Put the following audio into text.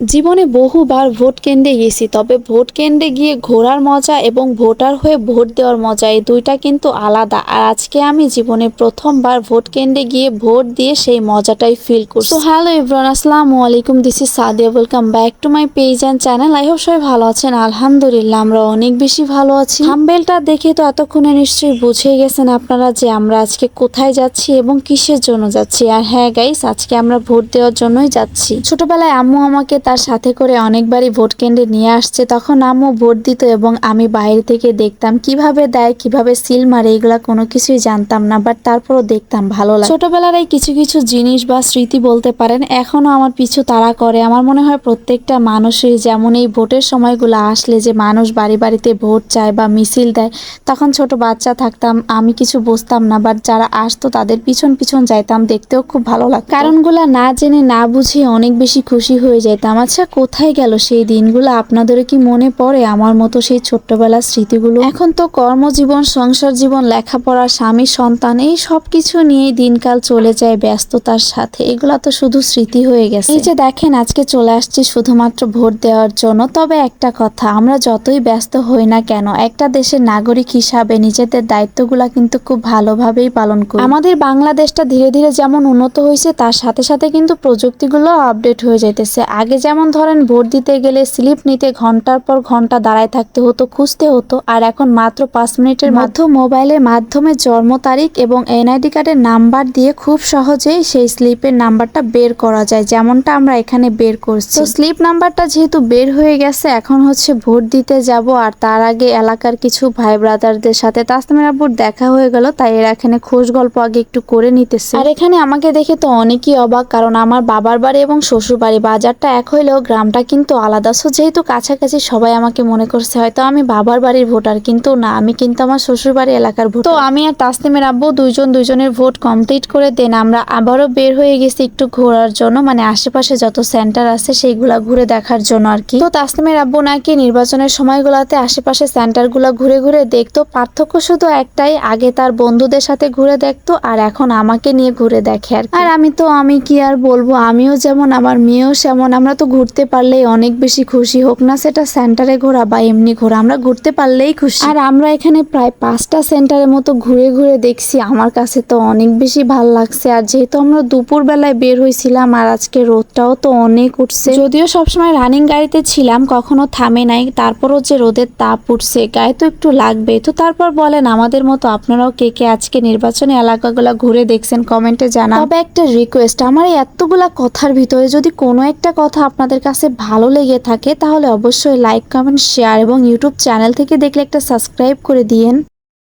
জীবনে বহুবার ভোট কেন্দ্রে গেছি, তবে ভোট কেন্দ্রে গিয়ে ঘোরার মজা এবং ভোটার হয়ে ভোট দেওয়ার মজা, এই দুইটা কিন্তু আলাদা। আর আজকে আমি জীবনে প্রথমবার ভোট কেন্দ্রে গিয়ে ভোট দিয়ে সেই মজাটাই ফিল করছি। হ্যালো ইব্রান আসসালামু আলাইকুম this is Sadia welcome back to my page and channel I hope সবাই ভালো আছেন, আলহামদুলিল্লাহ, আমরা অনেক বেশি ভালো আছি। থাম্বেলটা দেখে তো এতক্ষণে নিশ্চয়ই বুঝে গেছেন আপনারা যে আমরা আজকে কোথায় যাচ্ছি এবং কিসের জন্য যাচ্ছি। আর হ্যাঁ গাইস আজকে আমরা ভোট দেওয়ার জন্যই যাচ্ছি। ছোটবেলায় আম্মু আমাকে তার সাথে করে অনেকবারই ভোট কেন্দ্রে নিয়ে আসছে, তখন আম্মু ভোট দিত এবং আমি বাইরে থেকে দেখতাম কীভাবে দেয়, কীভাবে সিল মারে, এগুলা কোনো কিছুই জানতাম না বাট তারপরও দেখতাম, ভালো লাগে। ছোটবেলার এই কিছু কিছু জিনিস বা স্মৃতি বলতে পারেন, এখনও আমার পিছু তারা করে। আমার মনে হয় প্রত্যেকটা মানুষই যেমন এই ভোটের সময়গুলো আসলে যে মানুষ বাড়ি বাড়িতে ভোট চায় বা মিছিল দেয়, তখন ছোট বাচ্চা থাকতাম, আমি কিছু বুঝতাম না বাট যারা আসতো তাদের পিছন পিছন যাইতাম, দেখতেও খুব ভালো লাগতো। কারণগুলা না জেনে না বুঝে অনেক বেশি খুশি হয়ে যেতাম আচ্ছা কোথায় গেল সেই দিনগুলো? আপনাদেরও কি মনে পড়ে আমার মতো সেই ছোট্টবেলার স্মৃতিগুলো? এখন তো কর্মজীবন, সংসার জীবন, লেখাপড়া, স্বামী, সন্তান, এই সব কিছু নিয়েই দিনকাল চলে যায় ব্যস্ততার সাথে। এগুলো তো শুধু স্মৃতি হয়ে গেছে। এই যে দেখেন, আজকে চলে আসছি শুধুমাত্র ভোট দেওয়ার জন্য। তবে একটা কথা, আমরা যতই ব্যস্ত হই না কেন, একটা দেশের নাগরিক হিসাবে নিজেদের দায়িত্বগুলা কিন্তু খুব ভালোভাবেই পালন করি। আমাদের বাংলাদেশটা ধীরে ধীরে যেমন উন্নত হয়েছে, তার সাথে সাথে কিন্তু প্রযুক্তিগুলো আপডেট হয়ে যাইতেছে। আগে যেমন ধরেন ভোট দিতে গেলে স্লিপ নিতে ঘণ্টার পর ঘণ্টা দাঁড়ায় থাকতে হতো খুঁজতে হতো আর এখন মাত্র পাঁচ মিনিটের মধ্যে মোবাইলের মাধ্যমে জন্ম তারিখ এবং এনআইডি কার্ডের নাম্বার দিয়ে খুব সহজেই সেই স্লিপের নাম্বারটা বের করা যায় যেমনটা আমরা এখানে বের করছি। তো স্লিপ নাম্বারটা যেহেতু বের হয়ে গেছে এখন হচ্ছে ভোট দিতে যাব আর তার আগে এলাকার কিছু ভাই ব্রাদারদের সাথে তাসমির আব্বুর দেখা হয়ে গেল তাই এরা এখানে খোঁজ গল্প আগে একটু করে নিতেছে। আর এখানে আমাকে দেখে তো অনেকই অবাক কারণ আমার বাবার বাড়ি এবং শ্বশুর বাড়ি বাজারটা এক হইলেও গ্রামটা কিন্তু আলাদা। সো যেহেতু কাছাকাছি সবাই আমাকে মনে করছে, হয়তো আমি বাবার বাড়ির ভোটার, কিন্তু না, আমি কিন্তু আমার শ্বশুর বাড়ি এলাকার ভোট তো আমি আর তাসনিমের আব্বু দুইজন দুইজনের ভোট কমপ্লিট করে দেন। আমরা আবারও বের হয়ে গেছি একটু ঘোরার জন্য মানে আশেপাশে যত সেন্টার আছে সেইগুলা ঘুরে দেখার জন্য আর কি। তো তাসনিমের আব্বু নাকি নির্বাচনের সময়গুলোতে আশেপাশে সেন্টারগুলো ঘুরে ঘুরে দেখতো। পার্থক্য শুধু একটাই, আগে তার বন্ধুদের সাথে ঘুরে দেখতো আর এখন আমাকে নিয়ে ঘুরে দেখে আর আর আমি তো, আমি কি আর বলব? আমিও যেমন, আমার মেয়েও সেমন, আমরা তো ঘুরতে পারলেই অনেক বেশি খুশি। হোক না সেটা সেন্টারে ঘোরা বা এমনি ঘোরা, আমরা ঘুরতে পারলেই খুশি। আর আমরা এখানে প্রায় পাঁচটা সেন্টারের মতো ঘুরে ঘুরে দেখছি, আমার কাছে তো অনেক বেশি ভালো লাগছে। আর যেহেতু আমরা দুপুর বেলায় বের হয়েছিলাম আর আজকে রোদটাও তো অনেক উঠছে। যদিও সবসময় রানিং গাড়িতে ছিলাম, কখনো থামে নাই, তারপরও যে রোদের তাপ উঠছে, গায়ে তো একটু লাগবে তো তারপর বলেন, আমাদের মতো আপনারাও কে কে আজকে নির্বাচনী এলাকাগুলো ঘুরে দেখছেন কমেন্টে জানা তবে একটা রিকোয়েস্ট আমার এতগুলা কথার ভিতরে যদি কোনো একটা কথা আপনাদের কাছে ভালো লেগে থাকে, তাহলে অবশ্যই লাইক কমেন্ট শেয়ার এবং ইউটিউব চ্যানেল থেকে দেখলে একটা সাবস্ক্রাইব করে দিয়েন।